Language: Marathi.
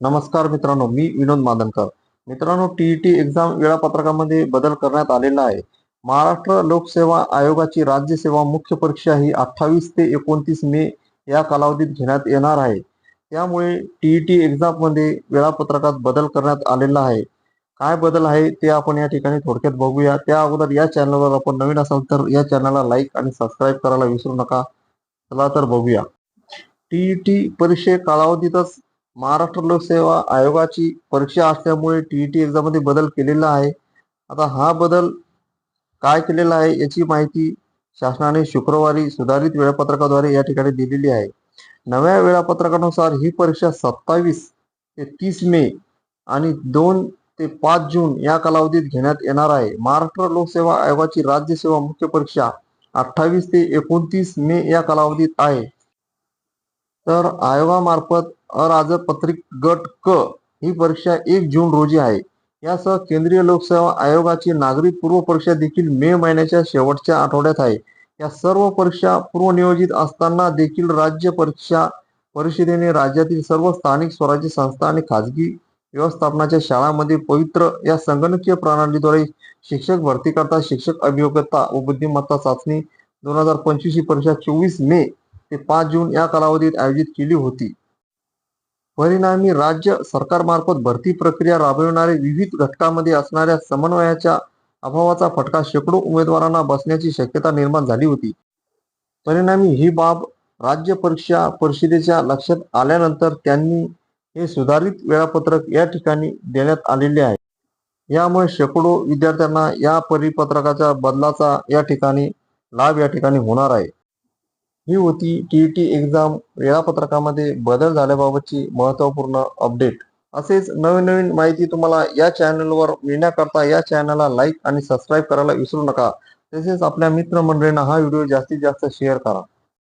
नमस्कार मित्रांनो मी विनोद मादनकर. मित्रांनो टीईटी एक्झाम वेळापत्रकामध्ये बदल करण्यात आलेला आहे. महाराष्ट्र लोकसेवा आयोगाची राज्यसेवा मुख्य परीक्षा ही अठ्ठावीस ते एकोणतीस मे या कालावधीत घेण्यात येणार आहे. त्यामुळे टीईटी एक्झाममध्ये वेळापत्रकात बदल करण्यात आलेला आहे. काय बदल आहे ते आपण या ठिकाणी थोडक्यात बघूया. त्या अगोदर या चॅनलवर आपण नवीन असाल तर या चॅनलला लाईक आणि सबस्क्राईब करायला विसरू नका. चला तर बघूया. टीईटी परीक्षे कालावधीतच महाराष्ट्र लोकसेवा आयोगाची परीक्षा असल्यामुळे टी ई टी एक्झाममध्ये बदल केलेला आहे. आता हा बदल काय केलेला आहे याची माहिती शासनाने शुक्रवारी सुधारित वेळापत्रकाद्वारे या ठिकाणी दिलेली आहे. नव्या वेळापत्रकानुसार ही परीक्षा सत्तावीस ते तीस मे आणि दोन ते पाच जून या कालावधीत घेण्यात येणार आहे. महाराष्ट्र लोकसेवा आयोगाची राज्यसेवा मुख्य परीक्षा अठ्ठावीस ते एकोणतीस मे या कालावधीत आहे. तर आयोगामार्फत अराजपत्रित गट क ही परीक्षा एक जून रोजी आहे. यासह केंद्रीय लोकसेवा आयोगाची नागरिक पूर्व परीक्षा देखील मे महिन्याच्या शेवटच्या आठवड्यात आहे. या सर्व परीक्षा पूर्वनियोजित असताना देखील राज्य परीक्षा परिषदेने राज्यातील सर्व स्थानिक स्वराज्य संस्था आणि खाजगी व्यवस्थापनाच्या शाळांमध्ये पवित्र या संगणकीय प्रणालीद्वारे शिक्षक भरती करता शिक्षक अभियोग्यता व बुद्धिमत्ता चाचणी दोन हजार पंचवीस ही परीक्षा चोवीस मे ते पाच जून या कालावधीत आयोजित केली होती. परिणामी राज्य सरकारमार्फत भरती प्रक्रिया राबविणारे विविध घटकांमध्ये असणाऱ्या समन्वयाच्या अभावाचा फटका शेकडो उमेदवारांना बसण्याची शक्यता निर्माण झाली होती. परिणामी ही बाब राज्य परीक्षा परिषदेच्या लक्षात आल्यानंतर त्यांनी हे सुधारित वेळापत्रक या ठिकाणी देण्यात आलेले आहे. यामुळे शेकडो विद्यार्थ्यांना या परिपत्रकाच्या बदलाचा या ठिकाणी लाभ या ठिकाणी होणार आहे. ही होती टीईटी एक्झाम वेळापत्रकामध्ये बदल झाल्याबाबतची महत्त्वपूर्ण अपडेट असेच नवीन नवीन माहिती तुम्हाला या चॅनलवर मिळण्याकरता या चॅनलला लाईक आणि सबस्क्राईब करायला विसरू नका. तसेच आपल्या मित्रमंडळींना हा व्हिडिओ जास्तीत जास्त शेअर करा.